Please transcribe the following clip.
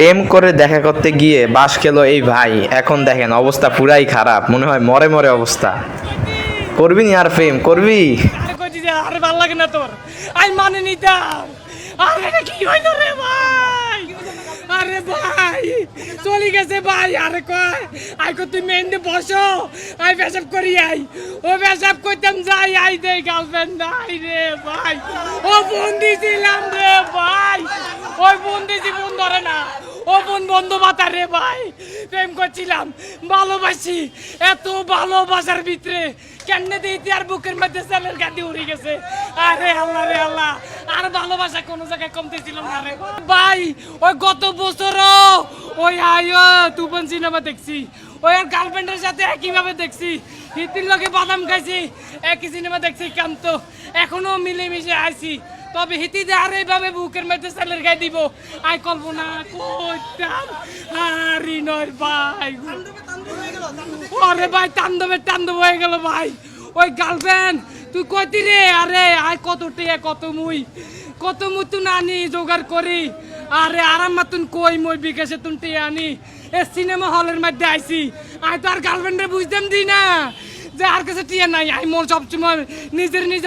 প্রেম করে দেখা করতে গিয়ে বাস খেলো এই ভাই। এখন দেখেন অবস্থা পুরাই খারাপ। মনে হয় মরে মরে অবস্থা। করবি নি আর প্রেম? করবি? আরে ভালো লাগে না তোর। আই মানে নিতাম আরে এটা কি হইল রে ভাই? আরে ভাই, চলে গেছে ভাই। আরে কয়, আই কো তুই মেন্দে বসো। আই পেশাব করি আই। ও পেশাব করতাম যাই, আই দে গার্লফ্রেন্ড নাই রে ভাই। ও বন্দি ছিলাম রে ভাই। ওই বন্দি জীবন ধরে না। ও বোন বন্ধু বাতা রে ভাই, প্রেম করছিলাম। ভালোবাসি, এত ভালোবাসার ভিতরে। কেমনে দিতে আর বুকের মধ্যে সেলের গাদি উড়ে গেছে। আরে আল্লাহ রে আল্লাহ, আর ভালোবাসা কোনো জায়গায় কমতে ছিল না রে ভাই। ওই গত বছরও ওই আয়ো তুপন সিনেমা দেখছি। ওই আর গার্লফ্রেন্ডের সাথে একইভাবে দেখছি। হিতির লগে বাদাম খাইছি, একই সিনেমা দেখছি কান্ত এখনও মিলেমিশে আইছি। তবে হিতিতে আর এইভাবে বুকের মধ্যে সেলের গায়ে দিব। আই কল্পনা করতাম, আরে নয় ভাই। ওরে ভাই তান্দবের তান্দব হয়ে গেল ভাই। ওই গার্লফ্রেন্ড তুই কইতি রে? আরে আয় কত টিয়া, কত মুই। কত মুতুন আনি জোগাড় করি। আরে, আরাম মাতুন কই মই, বিকাশে তুন টিয়া আনি। এ সিনেমা হলের মধ্যে আইছি। আয় তো আর গার্লফ্রেন্ডে বুঝতাম দি না। যে আর কাছে টিয়া নাই, আই মোর সবসময় নিজের নিজে